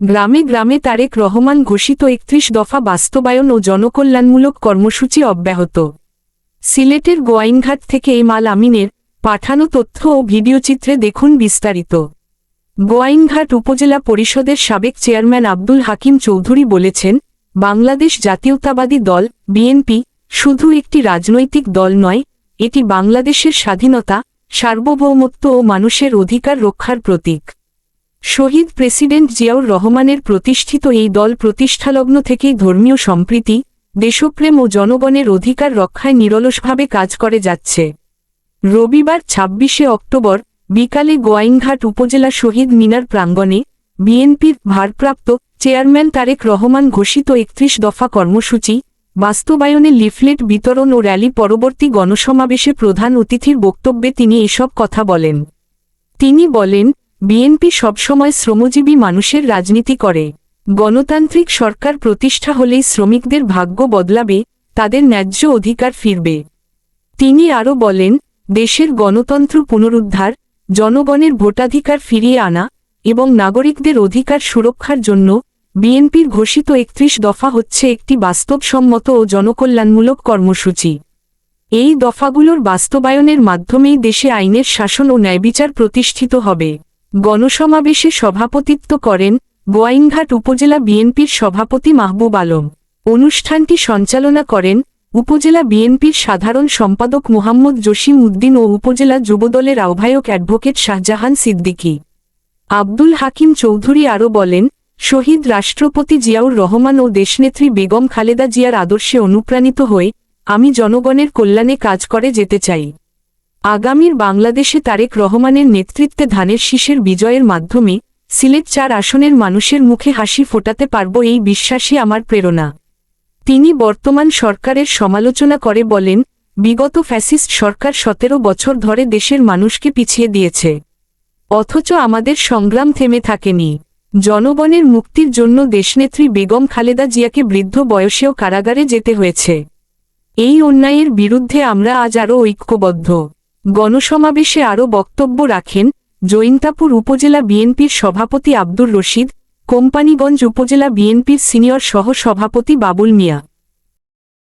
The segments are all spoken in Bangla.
গ্রামে গ্রামে তারেক রহমান ঘোষিত একত্রিশ দফা বাস্তবায়ন ও জনকল্যাণমূলক কর্মসূচি অব্যাহত। সিলেটের গোয়াইনঘাট থেকে এমাল আমিনের পাঠানো তথ্য ও ভিডিওচিত্রে দেখুন বিস্তারিত। গোয়াইনঘাট উপজেলা পরিষদের সাবেক চেয়ারম্যান আব্দুল হাকিম চৌধুরী বলেছেন, বাংলাদেশ জাতীয়তাবাদী দল, বিএনপি, শুধু একটি রাজনৈতিক দল নয়, এটি বাংলাদেশের স্বাধীনতা, সার্বভৌমত্ব ও মানুষের অধিকার রক্ষার প্রতীক। শহীদ প্রেসিডেন্ট জিয়াউর রহমানের প্রতিষ্ঠিত এই দল প্রতিষ্ঠালগ্ন থেকেই ধর্মীয় সম্প্রীতি, দেশপ্রেম ও জনগণের অধিকার রক্ষায় নিরলসভাবে কাজ করে যাচ্ছে। রবিবার ছাব্বিশে অক্টোবর, বিকালে গোয়াইনঘাট উপজেলা শহীদ মিনার প্রাঙ্গণে বিএনপির ভারপ্রাপ্ত চেয়ারম্যান তারেক রহমান ঘোষিত একত্রিশ দফা কর্মসূচি, বাস্তবায়নে লিফলেট বিতরণ ও র্যালি পরবর্তী গণসমাবেশে প্রধান অতিথির বক্তব্যে তিনি এসব কথা বলেন। তিনি বলেন বিএনপি সবসময় শ্রমজীবী মানুষের রাজনীতি করে। গণতান্ত্রিক সরকার প্রতিষ্ঠা হলেই শ্রমিকদের ভাগ্য বদলাবে, তাদের ন্যায্য অধিকার ফিরবে। তিনি আরও বলেন, দেশের গণতন্ত্র পুনরুদ্ধার, জনগণের ভোটাধিকার ফিরিয়ে আনা এবং নাগরিকদের অধিকার সুরক্ষার জন্য বিএনপির ঘোষিত একত্রিশ দফা হচ্ছে একটি বাস্তবসম্মত ও জনকল্যাণমূলক কর্মসূচি। এই দফাগুলোর বাস্তবায়নের মাধ্যমেই দেশে আইনের শাসন ও ন্যায়বিচার প্রতিষ্ঠিত হবে। গণসমাবেশে সভাপতিত্ব করেন গোয়াইনঘাট উপজেলা বিএনপির সভাপতি মাহবুব আলম। অনুষ্ঠানটি সঞ্চালনা করেন উপজেলা বিএনপির সাধারণ সম্পাদক মোহাম্মদ জসিম উদ্দিন ও উপজেলা যুবদলের আহ্বায়ক অ্যাডভোকেট শাহজাহান সিদ্দিকী। আব্দুল হাকিম চৌধুরী আরও বলেন, শহীদ রাষ্ট্রপতি জিয়াউর রহমান ও দেশনেত্রী বেগম খালেদা জিয়ার আদর্শে অনুপ্রাণিত হয়ে আমি জনগণের কল্যাণে কাজ করে যেতে চাই। আগামীর বাংলাদেশে তারেক রহমানের নেতৃত্বে ধানের শীষের বিজয়ের মাধ্যমে সিলেট চার আসনের মানুষের মুখে হাসি ফোটাতে পারব এই বিশ্বাসই আমার প্রেরণা। তিনি বর্তমান সরকারের সমালোচনা করে বলেন, বিগত ফ্যাসিস্ট সরকার সতেরো বছর ধরে দেশের মানুষকে পিছিয়ে দিয়েছে। অথচ আমাদের সংগ্রাম থেমে থাকেনি। জনগণের মুক্তির জন্য দেশনেত্রী বেগম খালেদা জিয়াকে বৃদ্ধ বয়সেও কারাগারে যেতে হয়েছে। এই অন্যায়ের বিরুদ্ধে আমরা আজ আরও ঐক্যবদ্ধ। গণসমাবেশে আরও বক্তব্য রাখেন জৈন্তাপুর উপজেলা বিএনপির সভাপতি আব্দুর রশিদ, কোম্পানীগঞ্জ উপজেলা বিএনপির সিনিয়র সহ সভাপতি বাবুল মিয়া।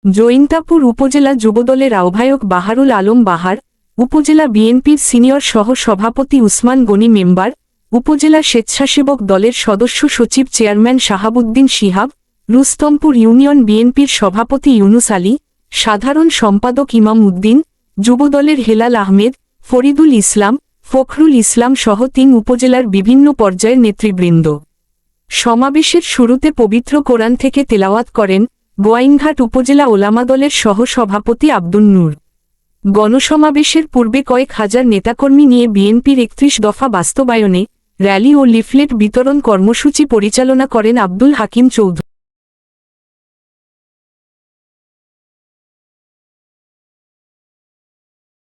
জৈন্তাপুর উপজেলা যুবদলের আহ্বায়ক বাহারুল আলম বাহার, উপজেলা বিএনপির সিনিয়র সহ সভাপতি উসমান গনি মেম্বার, উপজেলা স্বেচ্ছাসেবক দলের সদস্য সচিব চেয়ারম্যান শাহাবুদ্দিন শিহাব, রুস্তমপুর ইউনিয়ন বিএনপির সভাপতি ইউনুস আলী, সাধারণ সম্পাদক ইমাম উদ্দিন যুবদলের হেলাল আহমেদ, ফরিদুল ইসলাম, ফখরুল ইসলাম সহ তিন উপজেলার বিভিন্ন পর্যায়ের নেতৃবৃন্দ। সমাবেশের শুরুতে পবিত্র কোরআন থেকে তেলাওয়াত করেন গোয়াইনঘাট উপজেলা ওলামা দলের সহ-সভাপতি আব্দুল নূর। গণসমাবেশের পূর্বে কয়েক হাজার নেতাকর্মী নিয়ে বিএনপির একত্রিশ দফা বাস্তবায়নে র্যালি ও লিফলেট বিতরণ কর্মসূচি পরিচালনা করেন আব্দুল হাকিম চৌধুরী।